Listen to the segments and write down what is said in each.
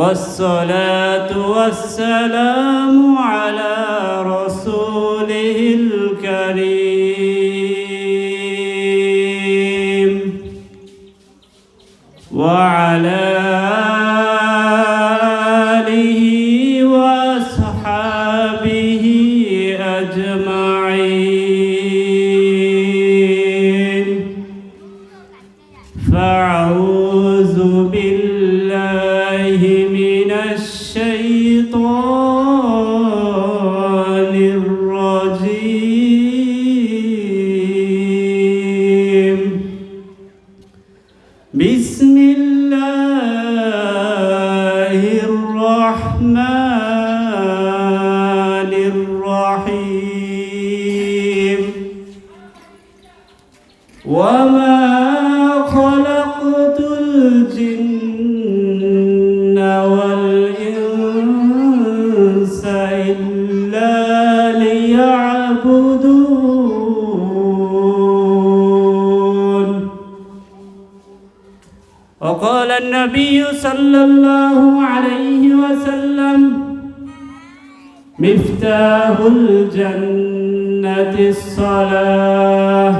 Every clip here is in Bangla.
والصلاة والسلام على رسوله الكريم. بالله من الشيطان. النبي صلى الله عليه وسلم مفتاح الجنة الصلاة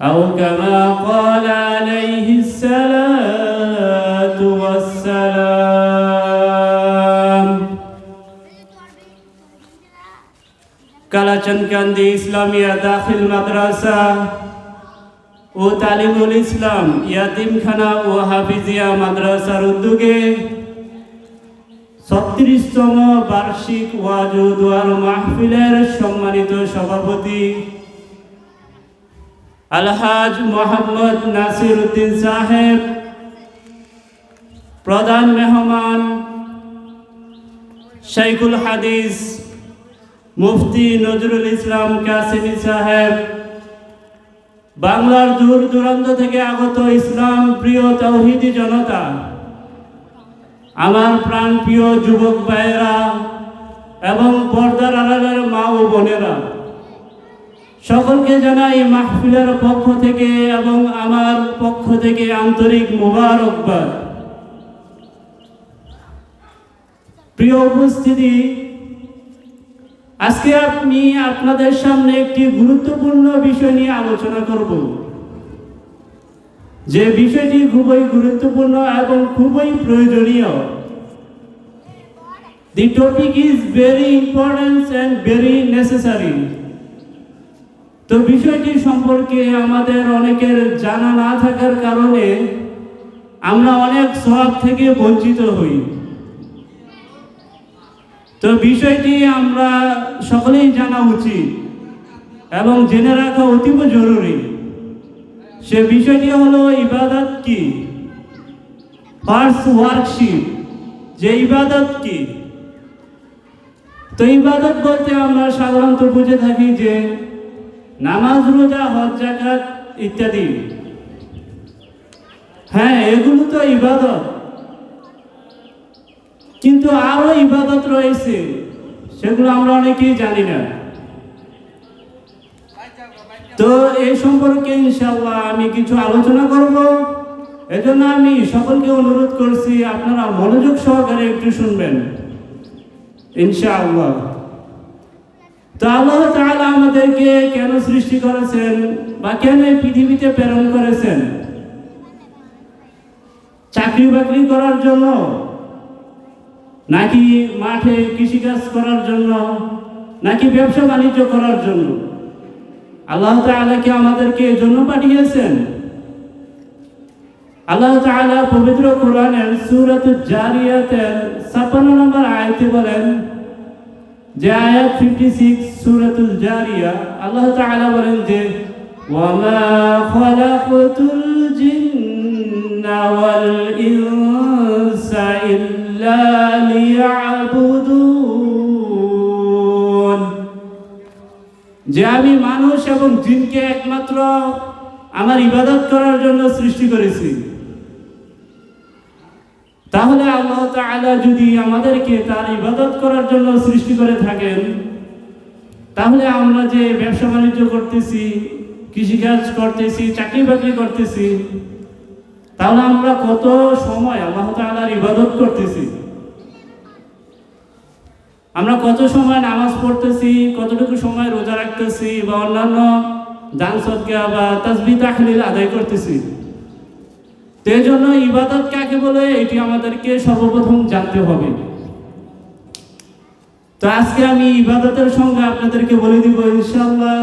أو كما قال عليه الصلاة والسلام. كالاچن كاندي إسلامية داخل مدرسة ও তালিমুল ইসলাম, ইয়াতিমখানা ও হাফিজিয়া মাদ্রাসার উদ্যোগে ছত্রিশতম বার্ষিক ওয়াজু দুয়ার মাহফিলের সম্মানিত সভাপতি আলহাজ মোহাম্মদ নাসির উদ্দিন সাহেব, প্রধান মেহমান শাইখুল হাদিস, মুফতি নজরুল ইসলাম কাসিমি সাহেব বাংলার দূর দূরান্ত থেকে আগত ইসলাম প্রিয় তৌহিদি জনতা, আমার প্রাণ প্রিয় যুবক ভাইয়েরা এবং পর্দার আড়ালের মা ও বোনেরা, সকলকে জানাই মাহফিলের পক্ষ থেকে এবং আমার পক্ষ থেকে আন্তরিক মোবারকবাদ। প্রিয় উপস্থিতি আজকে আমি আপনাদের সামনে একটি গুরুত্বপূর্ণ বিষয় নিয়ে আলোচনা করব। যে বিষয়টি খুবই গুরুত্বপূর্ণ এবং খুবই প্রয়োজনীয়। The topic is very important and very necessary তো বিষয়টি সম্পর্কে আমাদের অনেকের জানা না থাকার কারণে আমরা অনেক সব থেকে বঞ্চিত হই। তো বিষয়টি আমরা সকলেই জানা উচিত এবং জেনে রাখা অতীব জরুরি। সে বিষয়টি হলো ইবাদত কি? ফার্স্ট ওয়ার্কশিপ যে ইবাদত কি? তো ইবাদত বলতে আমরা সাধারণত বুঝে থাকি যে নামাজ, রোজা, হজ জাকাত ইত্যাদি। হ্যাঁ এগুলো তো ইবাদত। কিন্তু আরও ইবাদত রয়েছে। সেগুলো আমরা অনেকেই জানি না। তো এই সম্পর্কে ইনশাল্লাহ আমি কিছু আলোচনা করব। এজন্য আমি সকলকে অনুরোধ করছি, আপনারা মনোযোগ সহকারে একটু শুনবেন। ইনশাআল্লাহ। তো আল্লাহ তাআলা আমাদেরকে কেন সৃষ্টি করেছেন বা কেন পৃথিবীতে প্রেরণ করেছেন? চাকরি বাকরি করার জন্য নাকি মাঠে কৃষিকাজ করার জন্য, নাকি ব্যবসা বাণিজ্য করার জন্য? আল্লাহ তাআলা কি আমাদেরকে জন্য পাঠিয়েছেন? আল্লাহ তাআলা পবিত্র কোরআনের সূরাত জারিয়াতের 56 নম্বর আয়াতে বলেন, যে আয়াত 56 সূরাতুল জারিয়া, আল্লাহ তাআলা বলেন যে إلا ليعبدون যে আমি মানুষ এবং জিনকে একমাত্র আমার ইবাদত করার জন্য সৃষ্টি করেছি তাহলে আল্লাহ তাআলা যদি আমাদেরকে তার ইবাদত করার জন্য সৃষ্টি করে থাকেন তাহলে আমরা যে ব্যবসা বাণিজ্য করতেছি কৃষিকাজ করতেছি চাকরি বাকরি করতেছি তাহলে আমরা কত সময় আল্লাহ তাআলার ইবাদত করতেছি? আমরা কত সময় নামাজ পড়তেছি, কতটুকু সময় রোজা রাখতেছি বা অন্যান্য দান সদকা বা তাসবি তাহলিল আদায় করতেছি? তো জন্য ইবাদত কাকে বলে? এটি আমাদেরকে সর্বপ্রথম জানতে হবে। তো আজকে আমি ইবাদতের সঙ্গে আপনাদেরকে বলে দিব ইনশাল্লাহ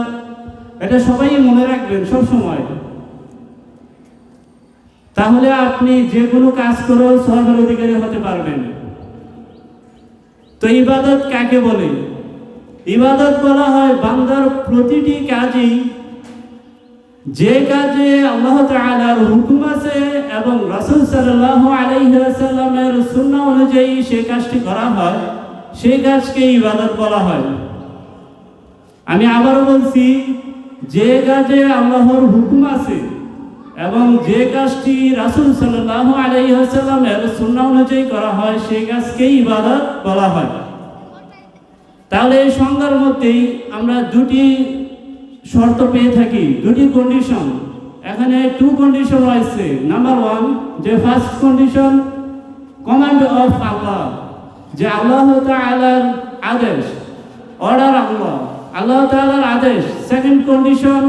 এটা সবাই মনে রাখবেন সব সময় তাহলে আপনি যে কোনো কাজ করেও সবের অধিকারী হতে পারবেন। তো ইবাদত কাকে বলে? ইবাদত বলা হয় বান্দার প্রতিটি কাজেই যে কাজে আল্লাহ তাআলার হুকুম আছে এবং রাসূল সাল্লাল্লাহু আলাইহি ওয়াসাল্লামের সুন্নাহ অনুযায়ী সেই কাজটি করা হয়, সেই কাজকে ইবাদত বলা হয়। আমি আবারও বলছি, যে কাজে আল্লাহর হুকুম আছে এবং যে কাজটি রাসূল সাল্লাল্লাহু আলাইহি ওয়াসাল্লামের সুন্নাহ অনুযায়ী করা হয়, সেই কাজকেই ইবাদত বলা হয়। তাহলে এই সংজ্ঞার মধ্যেই আমরা দুটি শর্ত পেয়ে থাকি, দুটি কন্ডিশন এখানে টু কন্ডিশন রয়েছে। নাম্বার ওয়ান যে first condition command of Allah যে আল্লাহ তাআলার আদেশ অর্ডার আল্লাহ আল্লাহ তাআলার আদেশ। সেকেন্ড কন্ডিশন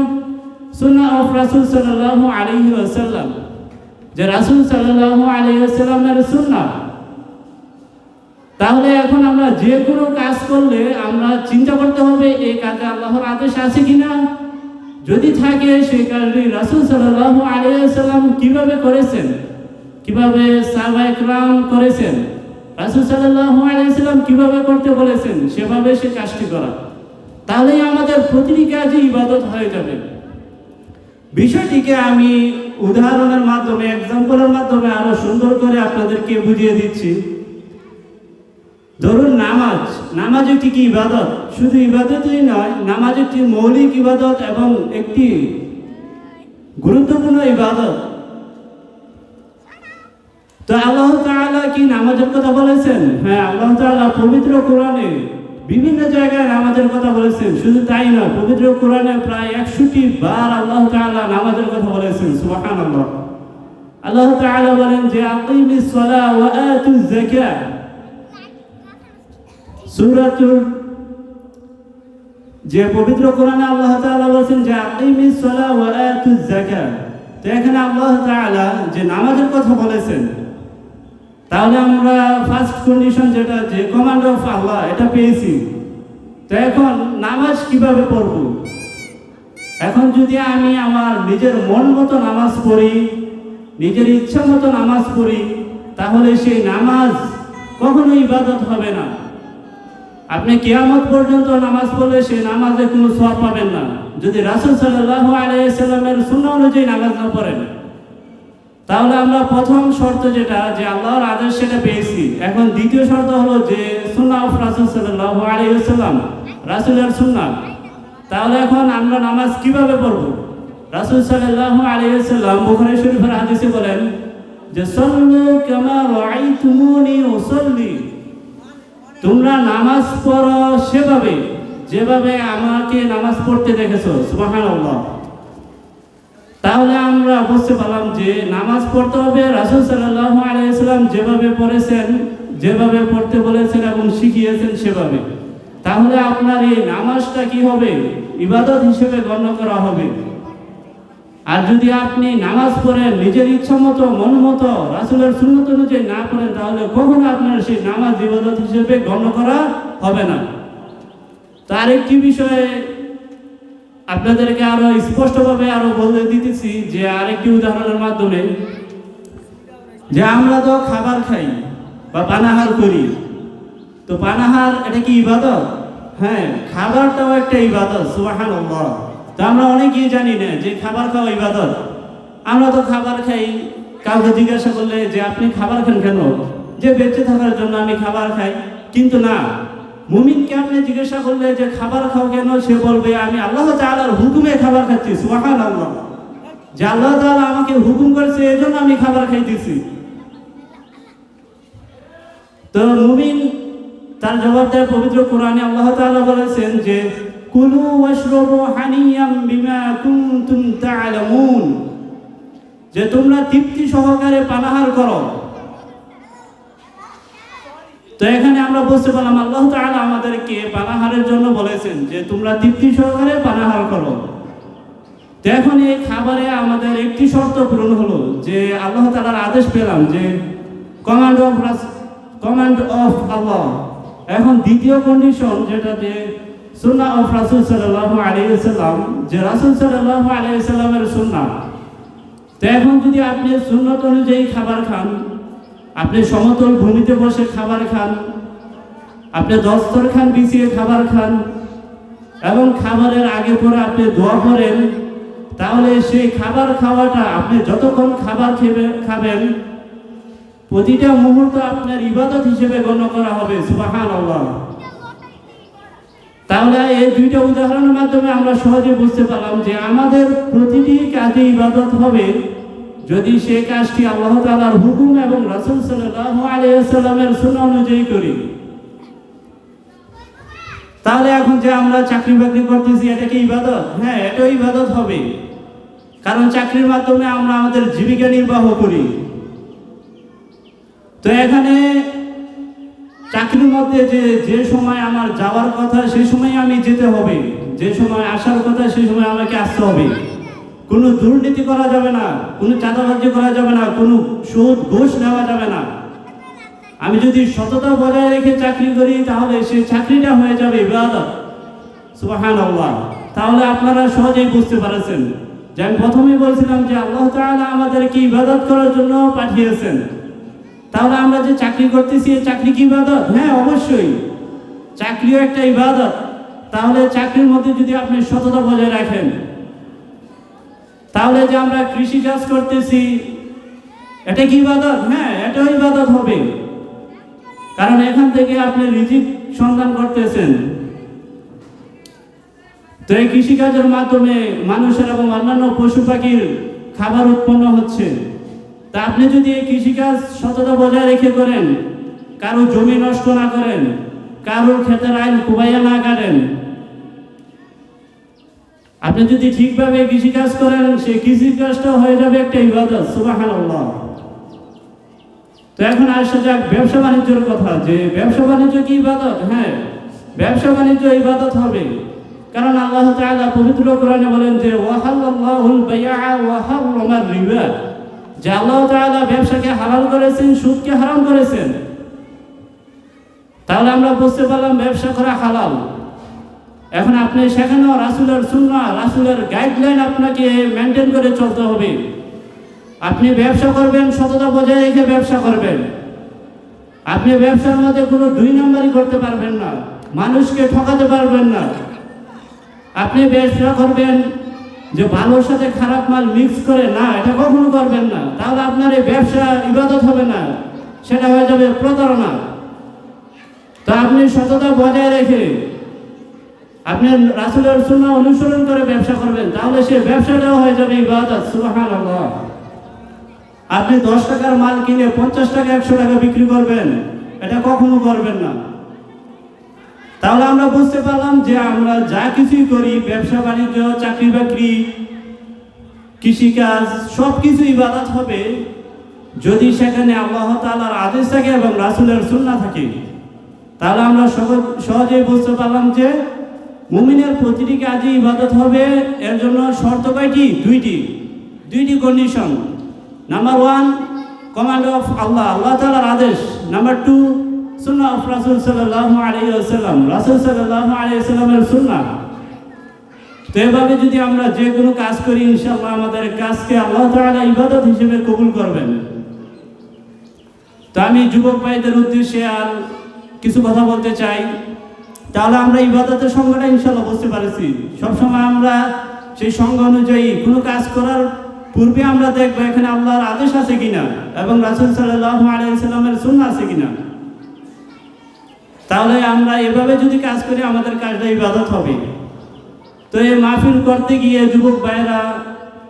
সুন্নাহ অফ রাসূল সাল্লাল্লাহু আলাইহি আসাল্লাম যে রাসূল সাল্লাল্লাহু আলাইহি ওয়াসাল্লামের সুন্নাহ। তাহলে এখন আমরা যে কোনো কাজ করলে আমরা চিন্তা করতে হবে এই কাজে আল্লাহর আদেশ আছে কিনা? যদি থাকে সেই কাজটি রাসূল সাল্লাল্লাহু আলাইহি ওয়াসাল্লাম কীভাবে করেছেন? কীভাবে সাহাবা একরাম করেছেন? রাসূল সাল্লাল্লাহু আলাইহি ওয়াসাল্লাম কীভাবে করতে বলেছেন? সেভাবে সে কাজটি করা। তাহলেই আমাদের প্রতিটি কাজই ইবাদত হয়ে যাবে। বিষয়টিকে আমি উদাহরণের মাধ্যমে এক্সাম্পলের মাধ্যমে আরও সুন্দর করে আপনাদেরকে বুঝিয়ে দিচ্ছি। ধরুন নামাজ। নামাজ একটি কি ইবাদত? শুধু ইবাদতই নয়, নামাজ একটি মৌলিক ইবাদত এবং একটি গুরুত্বপূর্ণ ইবাদত। তো আল্লাহ কি নামাজের কথা বলেছেন? হ্যাঁ আল্লাহ পবিত্র কোরআনে বিভিন্ন জায়গায় নামাজের কথা বলেছেন। শুধু তাই নয়, পবিত্র কোরআনে প্রায় একশোটি বার আল্লাহ তাআলা নামাজের কথা বলেছেন, সুবহানাল্লাহ। আল্লাহ তাআলা বলেন যে যাকাত সূরাতুল যে পবিত্র কোরআনে আল্লাহ তাআলা বলেছেন যে আকিমিস সালাহ ওয়া তো এখানে আল্লাহ তাআলা যে নামাজের কথা বলেছেন তাহলে আমরা ফার্স্ট কন্ডিশন যেটা, যে কমান্ড অফ আল্লাহ এটা পেয়েছি। তো এখন নামাজ কীভাবে পড়ব? এখন যদি আমি আমার নিজের মন মতো নামাজ পড়ি, নিজের ইচ্ছা মতো নামাজ পড়ি, তাহলে সেই নামাজ কখনো ইবাদত হবে না। আপনি কিয়ামত পর্যন্ত নামাজ পড়লে সেই নামাজে কোনো সওয়াব পাবেন না। যদি রাসূল সাল্লাল্লাহু আলাইহি সাল্লামের সুন্নাহ অনুযায়ী নামাজ না পড়েন তাহলে আমরা প্রথম শর্ত যেটা, যে আল্লাহর আদেশ সেটা পেয়েছি। এখন দ্বিতীয় শর্ত হলো যে সুন্নাহ অফ রাসূল রাসূলের তাহলে এখন আমরা নামাজ কীভাবে পড়ব? রাসূল সাল্লাল্লাহু আলাইহি সাল্লাম বুখারী শরীফের হাদিসে বলেন যে, সল্লু কামা রাআইতুমুনি উসাল্লি। তোমরা নামাজ পড়ো সেভাবে, যেভাবে আমাকে নামাজ পড়তে দেখেছ, সুবহানাল্লাহ। তাহলে আমরা বুঝতে পারলাম যে নামাজ পড়তে হবে, রাসুল সাল্লাল্লাহু আলাইহি যেভাবে পড়েছেন, যেভাবে পড়তে বলেছেন এবং শিখিয়েছেন সেভাবে। তাহলে আপনার এই নামাজটা কি হবে? ইবাদত হিসেবে গণ্য করা হবে। আর যদি আপনি নামাজ পড়েন, নিজের ইচ্ছা মতো, মন মতো, রাসুলের সুন্নত অনুযায়ী না পড়েন, তাহলে কখনো আপনার সেই নামাজ ইবাদত হিসেবে গণ্য করা হবে না। তার একটি বিষয়ে আপনাদেরকে আরও স্পষ্টভাবে আরও বলে দিতেছি যে আরেকটি উদাহরণের মাধ্যমে যে আমরা তো খাবার খাই বা পানাহার করি। তো পানাহার এটা কি ইবাদত? হ্যাঁ খাবারটাও একটা ইবাদত, সুবহানাল্লাহ। তো আমরা অনেকেই জানি না যে খাবার খাওয়া ইবাদত। আমরা তো খাবার খাই, কাউকে জিজ্ঞাসা করলে যে আপনি খাবার খান কেন? যে বেঁচে থাকার জন্য আমি খাবার খাই, কিন্তু না। মুমিনকে আপনি জিজ্ঞাসা করলে যে খাবার খাও কেন? সে বলবে, আমি আল্লাহ তাআলার হুকুমে খাবার খাচ্ছি সুবহান আল্লাহ যে আল্লাহ তাআলা আমাকে হুকুম করেছে, এজন্য আমি খাবার খাইতেছি। তো মুমিন তার জবাব দেয় পবিত্র কোরআনে আল্লাহ তাআলা বলেছেন যে, কুলু ওয়াশরাবু হানিয়াম বিমা কুনতুম তা'লামুন যে তোমরা তৃপ্তি সহকারে পানাহার করো। তো এখানে আমরা বুঝতে পারলাম, আল্লাহ তাআলা আমাদেরকে পানাহারের জন্য বলেছেন যে তোমরা তৃপ্তি সহকারে পানাহার করো। তো এখন এই খাবারে আমাদের একটি শর্ত পূরণ হলো যে আল্লাহ তাআলার আদেশ পেলাম যে command of command of Allah এখন দ্বিতীয় কন্ডিশন যেটা যে সুন্নাহ অফ রাসূল সাল্লাল্লাহু আলাইহি সাল্লাম যে রাসূল সাল্লাল্লাহু আলাইহি সাল্লামের সুন্নাহ। তো এখন যদি আপনি সুন্নত অনুযায়ী খাবার খান আপনি সমতল ভূমিতে বসে খাবার খান। আপনি দস্তরখান বিছিয়ে খাবার খান। এবং খাবারের আগে পরে আপনি দোয়া করেন, তাহলে সেই খাবার খাওয়াটা আপনি যতক্ষণ খাবার খেবে খাবেন, প্রতিটা মুহূর্ত আপনার ইবাদত হিসেবে গণ্য করা হবে সুবাহান আল্লাহ তাহলে এই দুইটা উদাহরণের মাধ্যমে আমরা সহজে বুঝতে পারলাম যে আমাদের প্রতিটি কাজে ইবাদত হবে যদি সে কাজটি আল্লাহ তাআলার হুকুম এবং রাসূল সাল্লাল্লাহু আলাইহি সাল্লামের অনুযায়ী করি, তাহলে এখন যে আমরা চাকরি বাকরি করতেছি, এটা কি ইবাদত? হ্যাঁ এটাও ইবাদত হবে। কারণ চাকরির মাধ্যমে আমরা আমাদের জীবিকা নির্বাহ করি। তো এখানে চাকরির মধ্যে যে যে সময় আমার যাওয়ার কথা, সেই সময় আমি যেতে হবে। যে সময় আসার কথা, সেই সময় আমাকে আসতে হবে। কোনো দুর্নীতি করা যাবে না, কোনো চাঁদাবাজি করা যাবে না, কোনো সুদ, ঘোষ নেওয়া যাবে না। আমি যদি সততা বজায় রেখে চাকরি করি, তাহলে সেই চাকরিটা হয়ে যাবে ইবাদত। আল্লাহ তাহলে আপনারা সহজেই বুঝতে পারছেন যে আমি প্রথমেই বলছিলাম যে আল্লাহ তাআলা আমাদেরকে ইবাদত করার জন্য পাঠিয়েছেন। তাহলে আমরা যে চাকরি করতেছি এই চাকরি কি ইবাদত? হ্যাঁ অবশ্যই। চাকরিও একটা ইবাদত। তাহলে চাকরির মধ্যে যদি আপনি সততা বজায় রাখেন তাহলে যে আমরা কৃষি কাজ করতেছি, এটা কি ইবাদত? হ্যাঁ এটাও ইবাদত হবে। কারণ এখান থেকে আপনি রিজিক সন্ধান করতেছেন। তো এই কৃষিকাজের মাধ্যমে মানুষের এবং অন্যান্য পশু পাখির খাবার উৎপন্ন হচ্ছে। তা আপনি যদি এই কৃষিকাজ সততা বজায় রেখে করেন, কারও জমি নষ্ট না করেন, কারোর ক্ষেতের আইন কুবাইয়া না কাটেন আপনি যদি ঠিকভাবে কৃষিকাজ করেন সেই কৃষিকাজটা হয়ে যাবে একটা ইবাদত, সুবহানাল্লাহ। তো এখন আসা যাক ব্যবসা বাণিজ্যের কথা, যে ব্যবসা বাণিজ্য কি ইবাদত? হ্যাঁ ব্যবসা বাণিজ্য ইবাদত হবে। কারণ আল্লাহ তাআলা পবিত্র কোরআনে বলেন যে ওয়াহাল্লাহুল বাইআ রিবা। যে আল্লাহ তাআলা ব্যবসাকে হালাল করেছেন, সুদকে হারাম করেছেন। তাহলে আমরা বুঝতে পারলাম ব্যবসা করা হালাল। এখন আপনি সেখানেও রাসূলের সুন্নাহ, রাসুলের গাইডলাইন আপনাকে মেনটেন করে চলতে হবে। আপনি ব্যবসা করবেন, সততা বজায় রেখে ব্যবসা করবেন। আপনি ব্যবসার মধ্যে কোনো দুই নম্বরই করতে পারবেন না। মানুষকে ঠকাতে পারবেন না। আপনি ব্যবসা করবেন যে ভালোর সাথে খারাপ মাল মিক্স করে, না, এটা কখনো করবেন না। তাহলে আপনার এই ব্যবসা ইবাদত হবে না। সেটা হয়ে যাবে প্রতারণা। তো আপনি সততা বজায় রেখে আপনি রাসুলের সুন্নাহ অনুসরণ করে ব্যবসা করবেন, তাহলে সে ব্যবসাটাও হয়ে যাবে ইবাদত আপনি দশ টাকার মাল কিনে পঞ্চাশ টাকা, একশো টাকা বিক্রি করবেন, এটা কখনো করবেন না। তাহলে আমরা বুঝতে পারলাম যে আমরা যা কিছুই করি, ব্যবসা, বাণিজ্য, চাকরি, বাকরি কৃষিকাজ সব কিছু ইবাদত হবে যদি সেখানে আল্লাহ তাআলার আদেশ থাকে এবং রাসূলের সুন্নাহ থাকে। তাহলে আমরা সহজ- সহজেই বুঝতে পারলাম যে মুমিনের প্রতিটি কাজে ইবাদত হবে, এর জন্য শর্ত কয়টি? দুইটি। দুইটি condition number one command of Allah Allah তাআলার আদেশ। নাম্বার টু সুন্নাহ অফ রাসূল সাল্লাল্লাহু আলাইহি ওয়াসাল্লাম। রাসূল সাল্লাল্লাহু আলাইহি ওয়াসাল্লামের সুন্নাহ। তো এভাবে যদি আমরা যে কোনো কাজ করি, ইনশাআল্লাহ আমাদের কাজকে আল্লাহ তাআলা ইবাদত হিসেবে কবুল করবেন। তো আমি যুবক ভাইদের উদ্দেশ্যে আর কিছু কথা বলতে চাই। তাহলে আমরা ইবাদতের সংজ্ঞাটা ইনশাল্লাহ বুঝতে পারছি। সবসময় আমরা সেই সংজ্ঞা অনুযায়ী কোনো কাজ করার পূর্বে আমরা দেখব এখানে আল্লাহর আদেশ আছে কিনা এবং রাসুল সাল্লাহ আলাইসাল্লামের আছে কিনা। তাহলে আমরা এভাবে যদি কাজ করি, আমাদের কাজটা ইবাদত হবে। তো এই মাহফিল করতে গিয়ে যুবক ভাইয়েরা,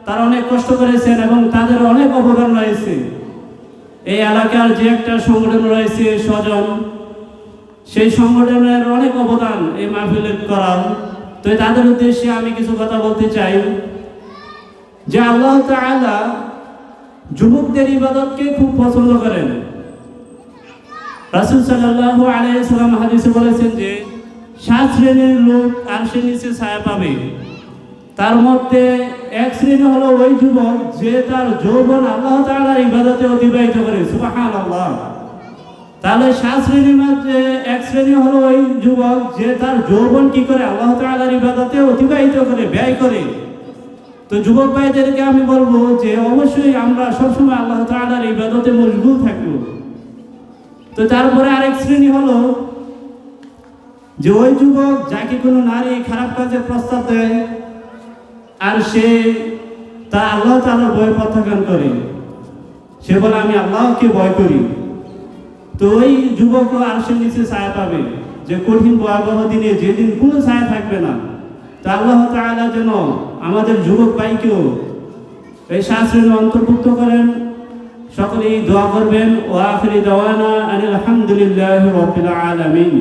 তারা অনেক কষ্ট করেছেন এবং তাদের অনেক অবদান রয়েছে। এই এলাকার যে একটা সংগঠন রয়েছে, স্বজন সেই সংগঠনের অনেক অবদান এই মাহফিলের করার। তো তাদের উদ্দেশ্যে আমি কিছু কথা বলতে চাই। যে আল্লাহ তাআলা যুবকদের ইবাদতকে খুব পছন্দ করেন। রাসূল সাল্লাল্লাহু আলাইহি সাল্লাম হাদিসে বলেছেন যে, সাত শ্রেণির লোক আর সে নিচে ছায়া পাবে। তার মধ্যে এক শ্রেণি হলো ওই যুবক যে তার যৌবন আল্লাহ তাআলার ইবাদতে অতিবাহিত করে। সুবহানাল্লাহ। তাহলে সাত শ্রেণির মধ্যে এক শ্রেণি হলো ওই যুবক যে তার যৌবন কি করে আল্লাহ তাআলার ইবাদতে অতিবাহিত করে, ব্যয় করে। তো যুবক ভাইদেরকে আমি বলব যে অবশ্যই আমরা সবসময় আল্লাহ তাআলার ইবাদতে মশগুল থাকব। তো তারপরে আরেক শ্রেণি হলো যে ওই যুবক যাকে কোনো নারী খারাপ কাজে প্রস্তাব দেয় আর সে তা আল্লাহ তাআলার ভয় প্রত্যাখ্যান করে। সে বলে, আমি আল্লাহকে ভয় করি। তো ওই যুবক আর সে নিচে ছায়া পাবে যে কঠিন ভয়াবহ দিনে যেদিন কোনো ছায়া থাকবে না। তা আল্লাহ তাআলা যেন আমাদের যুবক ভাইকেও এই শাস্ত্রের অন্তর্ভুক্ত করেন। সকলেই দোয়া করবেন। ও আখরি দাওয়ানা আনিল আলহামদুলিল্লাহ রাব্বিল আলামিন।